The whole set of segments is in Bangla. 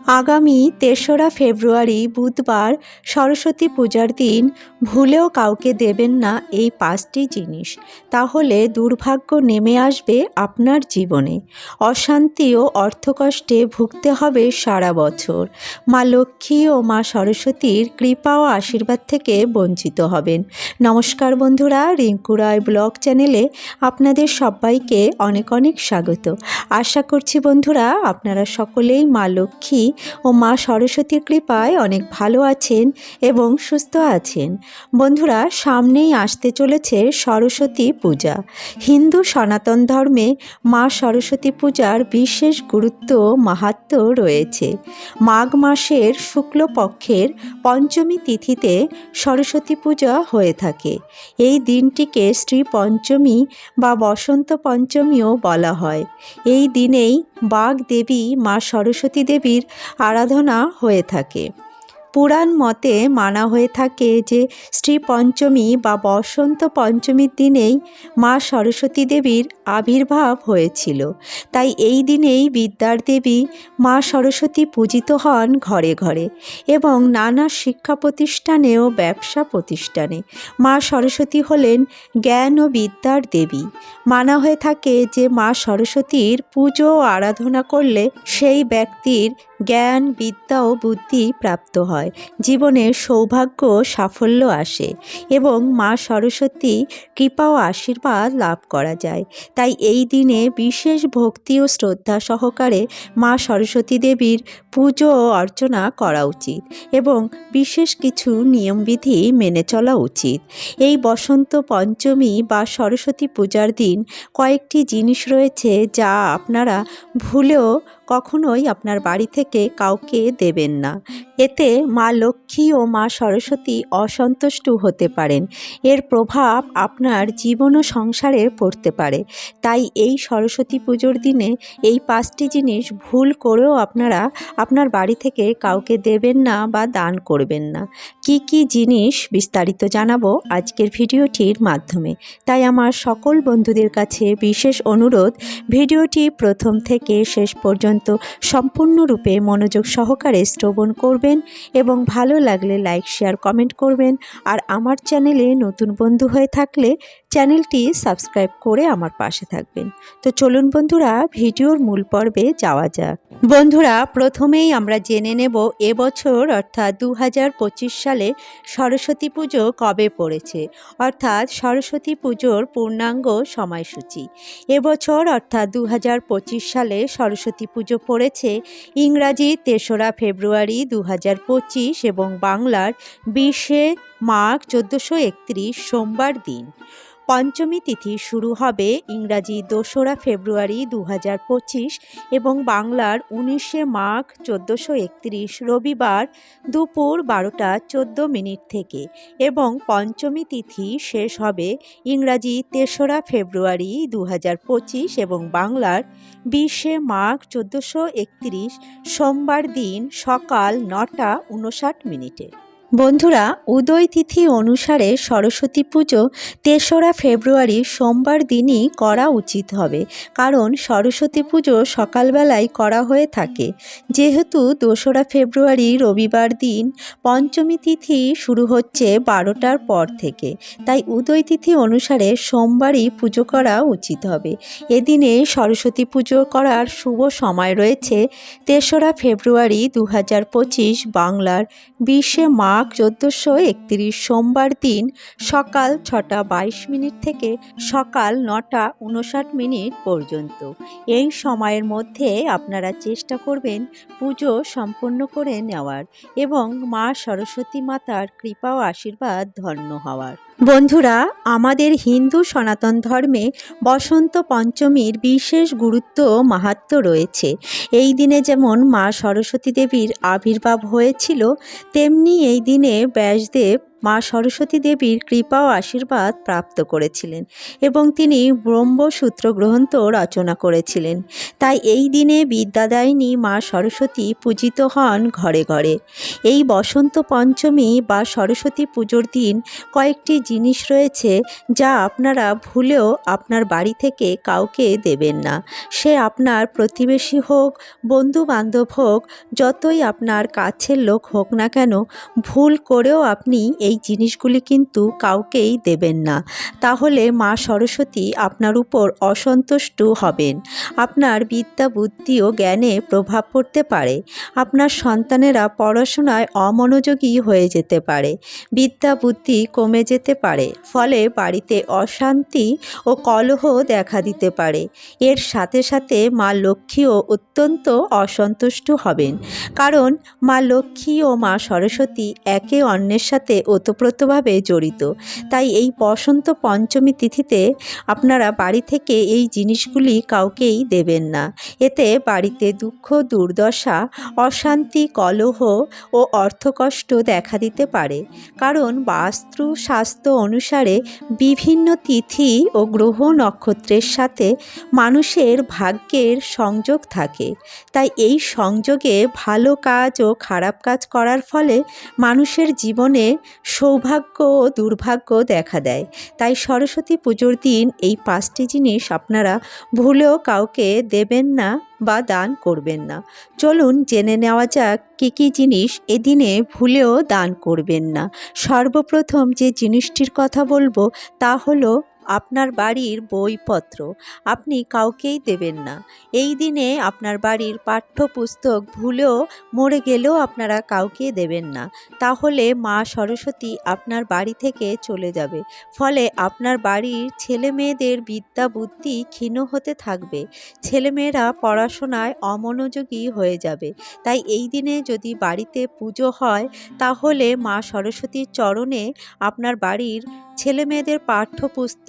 আগামী তেসরা ফেব্রুয়ারি বুধবার সরস্বতী পূজার দিন, ভুলেও কাউকে দেবেন না এই পাঁচটি জিনিস। তাহলে দুর্ভাগ্য নেমে আসবে আপনার জীবনে। অশান্তি ও অর্থকষ্টে ভুগতে হবে সারা বছর। মা লক্ষ্মী ও মা সরস্বতীর কৃপা ও আশীর্বাদ থেকে বঞ্চিত হবেন। নমস্কার বন্ধুরা, রিঙ্কু রায় ব্লগ চ্যানেলে আপনাদের সবাইকে অনেক অনেক স্বাগত। আশা করছি বন্ধুরা, আপনারা সকলেই মা লক্ষ্মী ও মা সরস্বতীর কৃপায় অনেক ভালো আছেন এবং সুস্থ আছেন। বন্ধুরা, সামনেই আসতে চলেছে সরস্বতী পূজা। হিন্দু সনাতন ধর্মে মা সরস্বতী পূজার বিশেষ গুরুত্ব মাহাত্ম রয়েছে। মাঘ মাসের শুক্লপক্ষের পঞ্চমী তিথিতে সরস্বতী পূজা হয়ে থাকে। এই দিনটিকে শ্রী পঞ্চমী বা বসন্ত পঞ্চমীও বলা হয়। এই দিনেই বাঘ দেবী মা সরস্বতী দেবীর আরাধনা হয়ে থাকে। পুরাণ মতে মানা হয়ে থাকে যে শ্রী পঞ্চমী বা বসন্ত পঞ্চমীর দিনেই মা সরস্বতী দেবীর আবির্ভাব হয়েছিল। তাই এই দিনেই বিদ্যার দেবী মা সরস্বতী পূজিত হন ঘরে ঘরে এবং নানা শিক্ষা প্রতিষ্ঠানে ও ব্যবসা প্রতিষ্ঠানে। মা সরস্বতী হলেন জ্ঞান ও বিদ্যার দেবী। মানা হয়ে থাকে যে, মা সরস্বতীর পুজো ও আরাধনা করলে সেই ব্যক্তির জ্ঞান, বিদ্যা ও বুদ্ধি প্রাপ্ত হয়। জীবনে সৌভাগ্য সাফল্য আসে এবং মা সরস্বতী কৃপা ও আশীর্বাদ লাভ করা যায়। তাই এই দিনে বিশেষ ভক্তি ও শ্রদ্ধা সহকারে মা সরস্বতী দেবীর পুজো ও অর্চনা করা উচিত এবং বিশেষ কিছু নিয়মবিধি মেনে চলা উচিত। এই বসন্ত পঞ্চমী বা সরস্বতী পূজার দিন কয়েকটি জিনিস রয়েছে যা আপনারা ভুলেও কখনোই আপনার বাড়ি থেকে কাউকে দেবেন না। এতে মা লক্ষ্মী ও মা সরস্বতী অসন্তুষ্ট হতে পারেন। এর প্রভাব আপনার জীবন ও সংসারে পড়তে পারে। তাই এই সরস্বতী পুজোর দিনে এই পাঁচটি জিনিস ভুল করেও আপনারা আপনার বাড়ি থেকে কাউকে দেবেন না বা দান করবেন না। কি কি জিনিস বিস্তারিত জানাব আজকের ভিডিওটির মাধ্যমে। তাই আমার সকল বন্ধুদের কাছে বিশেষ অনুরোধ, ভিডিওটি প্রথম থেকে শেষ পর্যন্ত সম্পূর্ণরূপে মনোযোগ সহকারে শ্রবণ করবেন এবং ভালো লাগলে লাইক শেয়ার কমেন্ট করবেন। আর আমার চ্যানেলে নতুন বন্ধু হয়ে থাকলে চ্যানেলটি সাবস্ক্রাইব করে আমার পাশে থাকবেন। তো চলুন বন্ধুরা, ভিডিওর মূল পর্বে যাওয়া যাক। বন্ধুরা, প্রথমেই আমরা জেনে নেব এবছর অর্থাৎ দু হাজার পঁচিশ সালে সরস্বতী পুজো কবে পড়েছে? অর্থাৎ সরস্বতী পুজোর পূর্ণাঙ্গ সময়সূচি। এবছর অর্থাৎ দু হাজার পঁচিশ সালে সরস্বতী পুজো পড়েছে ইংরাজি তেসরা ফেব্রুয়ারি দু হাজার পঁচিশ এবং বাংলার বিশে মাঘ চোদ্দোশো সোমবার দিন। পঞ্চমী তিথি শুরু হবে ইংরাজি দোসরা ফেব্রুয়ারি দু হাজার পঁচিশ এবং বাংলার উনিশে মাঘ চোদ্দোশো একত্রিশ রবিবার দুপুর বারোটা চোদ্দ মিনিট থেকে এবং পঞ্চমী তিথি শেষ হবে ইংরাজি তেসরা ফেব্রুয়ারি দু হাজার পঁচিশ এবং বাংলার বিশে মাঘ চোদ্দোশো সোমবার দিন সকাল নটা উনষাট মিনিটে। বন্ধুরা, উদয় তিথি অনুসারে সরস্বতী পুজো তেসরা ফেব্রুয়ারি সোমবার দিনই করা উচিত হবে। কারণ সরস্বতী পুজো সকালবেলায় করা হয়ে থাকে। যেহেতু দোসরা ফেব্রুয়ারি রবিবার দিন, পঞ্চমী তিথি শুরু হচ্ছে বারোটার পর থেকে। তাই উদয় তিথি অনুসারে সোমবারই পুজো করা উচিত হবে। এদিনে সরস্বতী পুজো করার শুভ সময় রয়েছে তেসরা ফেব্রুয়ারি দু হাজার পঁচিশ বাংলার বিশে মাঘ চোদ্দোশো একত্রিশ সোমবার দিন সকাল ছটা বাইশ মিনিট থেকে সকাল নটা উনষাট মিনিট পর্যন্ত। এই সময়ের মধ্যে আপনারা চেষ্টা করবেন পুজো সম্পন্ন করে নেওয়ার এবং মা সরস্বতী মাতার কৃপা ও আশীর্বাদ ধন্য হওয়ার। বন্ধুরা, আমাদের হিন্দু সনাতন ধর্মে বসন্ত পঞ্চমীর বিশেষ গুরুত্ব মাহাত্ম রয়েছে। এই দিনে যেমন মা সরস্বতী দেবীর আবির্ভাব হয়েছিল, তেমনি এই দিনে ব্যাসদেব মা সরস্বতী দেবীর কৃপা ও আশীর্বাদ প্রাপ্ত করেছিলেন এবং তিনি ব্রহ্মসূত্র গ্রন্থ রচনা করেছিলেন। তাই এই দিনে বিদ্যাদায়িনী মা সরস্বতী পূজিত হন ঘরে ঘরে। এই বসন্ত পঞ্চমী বা সরস্বতী পুজোর দিন কয়েকটি জিনিস রয়েছে যা আপনারা ভুলেও আপনার বাড়ি থেকে কাউকে দেবেন না। সে আপনার প্রতিবেশী হোক বন্ধু বান্ধব হোক, যতই আপনার কাছের লোক হোক না কেন, ভুল করেও আপনি এই জিনিসগুলি কিন্তু কাউকেই দেবেন না। তাহলে মা সরস্বতী আপনার উপর অসন্তুষ্ট হবেন। আপনার বিদ্যা, বুদ্ধি ও জ্ঞানে প্রভাব পড়তে পারে। আপনার সন্তানেরা পড়াশোনায় অমনোযোগী হয়ে যেতে পারে। বিদ্যা, বুদ্ধি কমে যেতে পারে, ফলে বাড়িতে অশান্তি ও কলহ দেখা দিতে পারে। এর সাথে সাথে মা লক্ষ্মীও অত্যন্ত অসন্তুষ্ট হবেন। কারণ মা লক্ষ্মী ও মা সরস্বতী একে অন্যের সাথে ওতপ্রোতভাবে জড়িত। তাই এই বসন্ত পঞ্চমী তিথিতে আপনারা বাড়ি থেকে এই জিনিসগুলি কাউকেই দেবেন না। এতে বাড়িতে দুঃখ, দুর্দশা, অশান্তি, কলহ ও অর্থকষ্ট দেখা দিতে পারে। কারণ বাস্তু স্বাস্থ্য অনুসারে বিভিন্ন তিথি ও গ্রহ নক্ষত্রের সাথে মানুষের ভাগ্যের সংযোগ থাকে। তাই এই সংযোগে ভালো কাজ ও খারাপ কাজ করার ফলে মানুষের জীবনে সৌভাগ্য ও দুর্ভাগ্য দেখা দেয়। তাই সরস্বতী পুজোর দিন এই পাঁচটি জিনিস আপনারা ভুলেও কাউকে দেবেন না বা দান করবেন না। চলুন জেনে নেওয়া যাক কী কী জিনিস এদিনে ভুলেও দান করবেন না। সর্বপ্রথম যে জিনিসটির কথা বলব তা হলো আপনার বাড়ির বইপত্র আপনি কাউকেই দেবেন না। এই দিনে আপনার বাড়ির পাঠ্যপুস্তক ভুলেও মরে গেলেও আপনারা কাউকে দেবেন না। তাহলে মা সরস্বতী আপনার বাড়ি থেকে চলে যাবে। ফলে আপনার বাড়ির ছেলে মেয়েদের বিদ্যা বুদ্ধি ক্ষীণ হতে থাকবে। ছেলেমেয়েরা পড়াশোনায় অমনোযোগী হয়ে যাবে। তাই এই দিনে যদি বাড়িতে পুজো হয়, তাহলে মা সরস্বতীর চরণে আপনার বাড়ির ছেলে মেয়েদের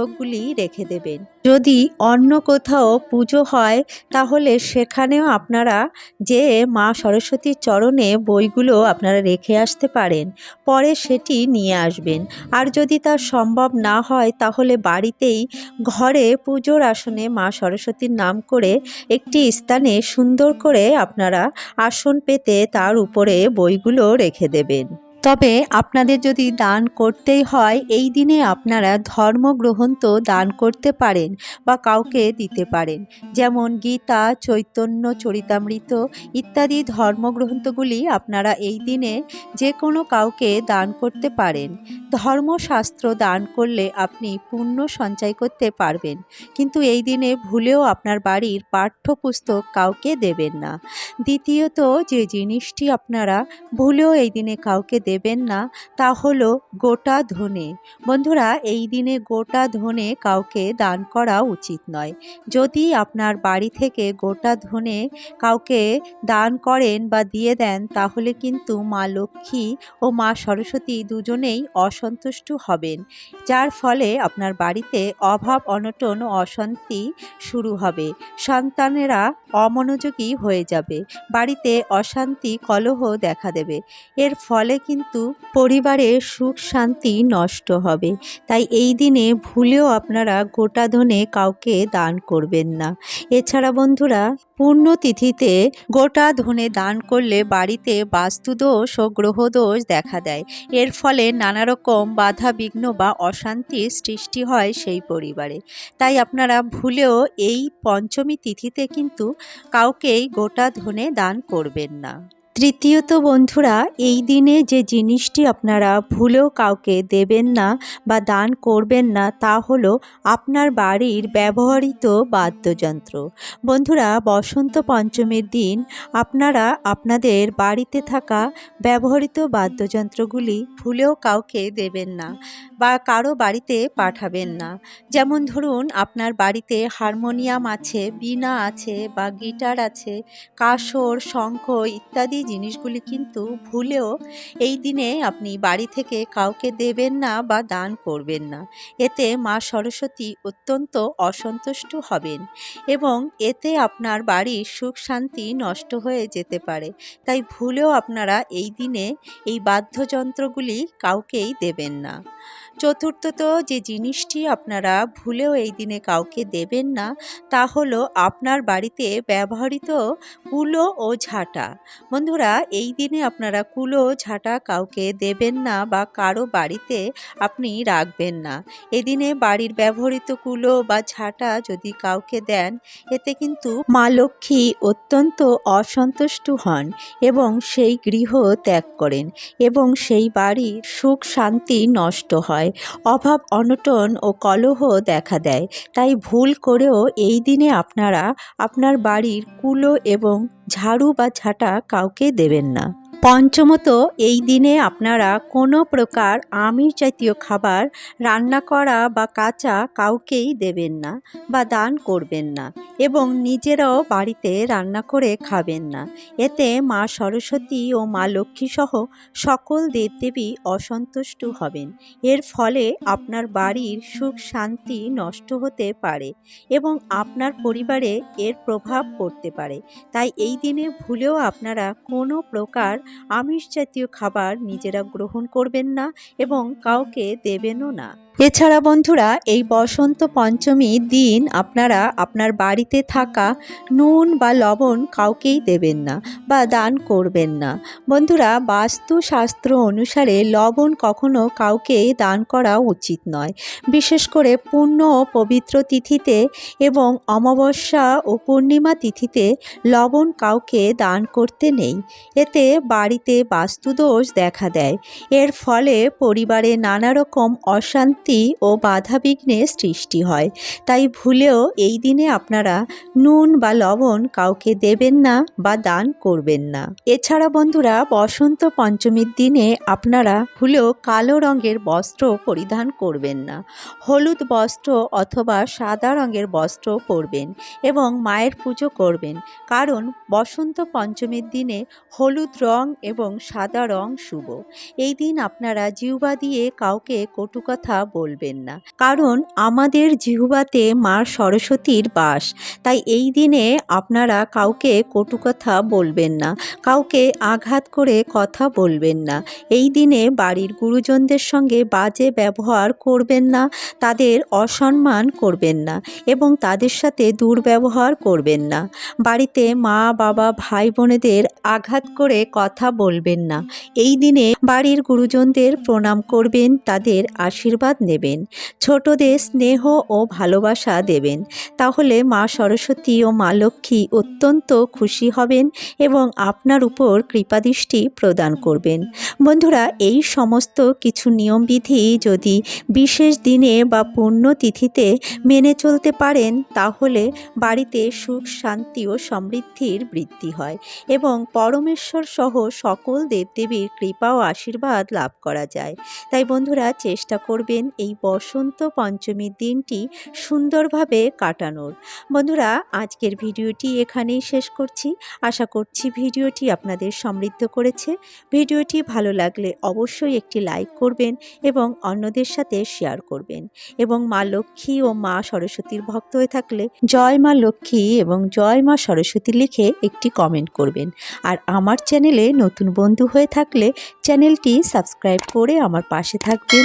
পাঠ্যপুস্তকগুলি রেখে দেবেন। যদি অন্য কোথাও পুজো হয়, তাহলে সেখানেও আপনারা যে মা সরস্বতীর চরণে বইগুলো আপনারা রেখে আসতে পারেন, পরে সেটি নিয়ে আসবেন। আর যদি তা সম্ভব না হয়, তাহলে বাড়িতেই ঘরে পুজোর আসনে মা সরস্বতীর নাম করে একটি স্থানে সুন্দর করে আপনারা আসন পেতে তার উপরে বইগুলো রেখে দেবেন। তবে আপনাদের যদি দান করতেই হয়, এই দিনে আপনারা ধর্মগ্রন্থ দান করতে পারেন বা কাউকে দিতে পারেন। যেমন গীতা, চৈতন্য, চরিতামৃত ইত্যাদি ধর্মগ্রন্থগুলি আপনারা এই দিনে যে কোনো কাউকে দান করতে পারেন। ধর্মশাস্ত্র দান করলে আপনি পুণ্য সঞ্চয় করতে পারবেন। কিন্তু এই দিনে ভুলেও আপনার বাড়ির পাঠ্যপুস্তক কাউকে দেবেন না। দ্বিতীয়ত, যে জিনিসটি আপনারা ভুলেও এই দিনে কাউকে দেবেন না, তা হলো গোটা ধনে। বন্ধুরা, এই দিনে গোটা ধনে কাউকে দান করা উচিত নয়। যদি আপনার বাড়ি থেকে গোটা ধনে কাউকে দান করেন বা দিয়ে দেন, তাহলে কিন্তু মা লক্ষ্মী ও মা সরস্বতী দুজনেই অসন্তুষ্ট হবেন, যার ফলে আপনার বাড়িতে অভাব, অনটন অশান্তি শুরু হবে। সন্তানেরা অমনোযোগী হয়ে যাবে, বাড়িতে অশান্তি, কলহ দেখা দেবে। এর ফলে কিন্তু পরিবারের সুখ শান্তি নষ্ট হবে। তাই এই দিনে ভুলেও আপনারা গোটা ধনে কাউকে দান করবেন না। এছাড়া বন্ধুরা, পূর্ণতিথিতে গোটা ধনে দান করলে বাড়িতে বাস্তুদোষ ও গ্রহদোষ দেখা দেয়। এর ফলে নানা রকম বাধা বিঘ্ন বা অশান্তির সৃষ্টি হয় সেই পরিবারে। তাই আপনারা ভুলেও এই পঞ্চমী তিথিতে কিন্তু কাউকেই গোটা ধনে দান করবেন না। তৃতীয়ত বন্ধুরা, এই দিনে যে জিনিসটি আপনারা ভুলেও কাউকে দেবেন না বা দান করবেন না, তা হলো আপনার বাড়ির ব্যবহৃত বাদ্যযন্ত্র। বন্ধুরা, বসন্ত পঞ্চমীর দিন আপনারা আপনাদের বাড়িতে থাকা ব্যবহৃত বাদ্যযন্ত্রগুলি ভুলেও কাউকে দেবেন না বা কারও বাড়িতে পাঠাবেন না। যেমন ধরুন, আপনার বাড়িতে হারমোনিয়াম আছে বীণা আছে বা গিটার আছে, কাসর, শঙ্খ ইত্যাদি জিনিসগুলি কিন্তু ভুলেও এই দিনে আপনি বাড়ি থেকে কাউকে দেবেন না বা দান করবেন না। এতে মা সরস্বতী অত্যন্ত অসন্তুষ্ট হবেন এবং এতে আপনার বাড়ির সুখ শান্তি নষ্ট হয়ে যেতে পারে। তাই ভুলেও আপনারা এই দিনে এই বাদ্যযন্ত্রগুলি কাউকেই দেবেন না। চতুর্থত যে জিনিসটি আপনারা ভুলেও এই দিনে কাউকে দেবেন না, তা হলো আপনার বাড়িতে ব্যবহৃত কুলো ও ঝাঁটা। বন্ধুরা, এই দিনে আপনারা কুলো ঝাঁটা কাউকে দেবেন না বা কারও বাড়িতে আপনি রাখবেন না। এদিনে বাড়ির ব্যবহৃত কুলো বা ঝাঁটা যদি কাউকে দেন, এতে কিন্তু মা লক্ষ্মী অত্যন্ত অসন্তুষ্ট হন এবং সেই গৃহ ত্যাগ করেন এবং সেই বাড়ির সুখ শান্তি নষ্ট হয়। অভাব, অনটন ও কলহ দেখা দেয়। তাই ভুল করেও এই দিনে আপনারা আপনার বাড়ির কুলো এবং ঝাড়ু বা ঝাঁটা কাউকে দেবেন না। পঞ্চমত, এই দিনে আপনারা কোনো প্রকার আমিষ জাতীয় খাবার রান্না করা বা কাঁচা কাউকেই দেবেন না বা দান করবেন না এবং নিজেরাও বাড়িতে রান্না করে খাবেন না। এতে মা সরস্বতী ও মা লক্ষ্মী সহ সকল দেবদেবী অসন্তুষ্ট হবেন। এর ফলে আপনার বাড়ির সুখ শান্তি নষ্ট হতে পারে এবং আপনার পরিবারে এর প্রভাব পড়তে পারে। তাই এই দিনে ভুলেও আপনারা কোনো প্রকার আমিষ জাতীয় খাবার নিজেরা গ্রহণ করবেন না এবং কাউকে দেবেনও না। এছাড়া বন্ধুরা, এই বসন্ত পঞ্চমীর দিন আপনারা আপনার বাড়িতে থাকা নুন বা লবণ কাউকেই দেবেন না বা দান করবেন না। বন্ধুরা, বাস্তুশাস্ত্র অনুসারে লবণ কখনো কাউকে দান করা উচিত নয়। বিশেষ করে পূর্ণ ও পবিত্র তিথিতে এবং অমাবস্যা ও পূর্ণিমা তিথিতে লবণ কাউকে দান করতে নেই। এতে বাড়িতে বাস্তুদোষ দেখা দেয়। এর ফলে পরিবারে নানা রকম অশান্তি ও বাধাবিঘ্নের সৃষ্টি হয়। তাই ভুলেও এই দিনে আপনারা নুন বা লবণ কাউকে দেবেন না বা দান করবেন না। এছাড়া বন্ধুরা, বসন্ত পঞ্চমীর দিনে আপনারা ভুলেও কালো রঙের বস্ত্র পরিধান করবেন না। হলুদ বস্ত্র অথবা সাদা রঙের বস্ত্র পরবেন এবং মায়ের পুজো করবেন। কারণ বসন্ত পঞ্চমীর দিনে হলুদ রং এবং সাদা রং শুভ। এই দিন আপনারা জিউবা দিয়ে কাউকে কটুকথা বলবেন না। কারণ আমাদের জিহুবাতে মা সরস্বতীর বাস। তাই এই দিনে আপনারা কাউকে কটু কথা বলবেন না, কাউকে আঘাত করে কথা বলবেন না। এই দিনে বাড়ির গুরুজনদের সঙ্গে বাজে ব্যবহার করবেন না, তাদের অসম্মান করবেন না এবং তাদের সাথে দুর্ব্যবহার করবেন না। বাড়িতে মা, বাবা, ভাই, বোনেদের আঘাত করে কথা বলবেন না। এই দিনে বাড়ির গুরুজনদের প্রণাম করবেন, তাদের আশীর্বাদ নেবেন। ছোটদের স্নেহ ও ভালোবাসা দেবেন। তাহলে মা সরস্বতী ও মা লক্ষ্মী অত্যন্ত খুশি হবেন এবং আপনার উপর কৃপাদৃষ্টি প্রদান করবেন। বন্ধুরা, এই সমস্ত কিছু নিয়মবিধি যদি বিশেষ দিনে বা পুণ্যতিথিতে মেনে চলতে পারেন, তাহলে বাড়িতে সুখ, শান্তি ও সমৃদ্ধির বৃদ্ধি হয় এবং পরমেশ্বর সহ সকল দেবদেবীর কৃপা ও আশীর্বাদ লাভ করা যায়। তাই বন্ধুরা, চেষ্টা করবেন এই বসন্ত পঞ্চমীর দিনটি সুন্দরভাবে কাটানোর। বন্ধুরা, আজকের ভিডিওটি এখানেই শেষ করছি। আশা করছি ভিডিওটি আপনাদের সমৃদ্ধ করেছে। ভিডিওটি ভালো লাগলে অবশ্যই একটি লাইক করবেন এবং অন্যদের সাথে শেয়ার করবেন। এবং মা লক্ষ্মী ও মা সরস্বতীর ভক্ত হয়ে থাকলে জয় মা লক্ষ্মী এবং জয় মা সরস্বতী লিখে একটি কমেন্ট করবেন। আর আমার চ্যানেলে নতুন বন্ধু হয়ে থাকলে চ্যানেলটি সাবস্ক্রাইব করে আমার পাশে থাকবেন।